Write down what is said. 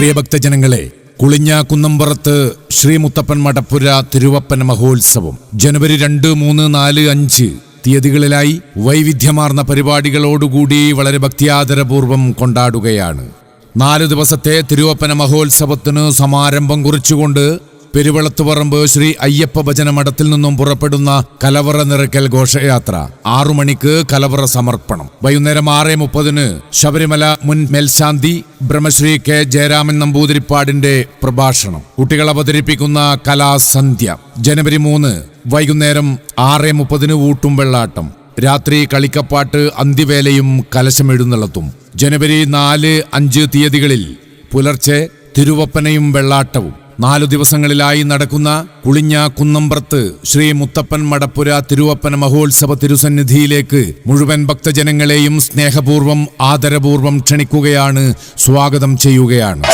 പ്രിയ ഭക്തജനങ്ങളെ കുളിഞ്ഞ കുന്നമ്പുറത്ത് ശ്രീ മുത്തപ്പൻ മടപ്പുര തിരുവപ്പൻ മഹോത്സവം ജനുവരി രണ്ട് മൂന്ന് നാല് അഞ്ച് തീയതികളിലായി വൈവിധ്യമാർന്ന പരിപാടികളോടുകൂടി വളരെ ഭക്തിയാദരപൂർവം കൊണ്ടാടുകയാണ്. നാല് ദിവസത്തെ തിരുവപ്പന മഹോത്സവത്തിന് സമാരംഭം കുറിച്ചുകൊണ്ട് പെരുവളത്തുപറമ്പ് ശ്രീ അയ്യപ്പ ഭജന മഠത്തിൽ നിന്നും പുറപ്പെടുന്ന കലവറ നിറയ്ക്കൽ ഘോഷയാത്ര. ആറു മണിക്ക് കലവറ സമർപ്പണം. വൈകുന്നേരം ആറ് മുപ്പതിന് ശബരിമല മുൻ മേൽശാന്തി ബ്രഹ്മശ്രീ കെ ജയരാമൻ നമ്പൂതിരിപ്പാടിന്റെ പ്രഭാഷണം. കുട്ടികൾ അവതരിപ്പിക്കുന്ന കലാസന്ധ്യ. ജനുവരി മൂന്ന് വൈകുന്നേരം ആറ് മുപ്പതിന് ഊട്ടും വെള്ളാട്ടം. രാത്രി കളിക്കപ്പാട്ട് അന്തിവേലയും കലശമെഴുന്നള്ളത്തും. ജനുവരി നാല് അഞ്ച് തീയതികളിൽ പുലർച്ചെ തിരുവപ്പനയും വെള്ളാട്ടവും. നാലു ദിവസങ്ങളിലായി നടക്കുന്ന കുളിഞ്ഞ കുന്നമ്പ്രത്ത് ശ്രീ മുത്തപ്പൻ മടപ്പുര തിരുവപ്പന മഹോത്സവ തിരുസന്നിധിയിലേക്ക് മുഴുവൻ ഭക്തജനങ്ങളെയും സ്നേഹപൂർവം ആദരപൂർവം ക്ഷണിക്കുകയാണ് സ്വാഗതം ചെയ്യുകയാണ്.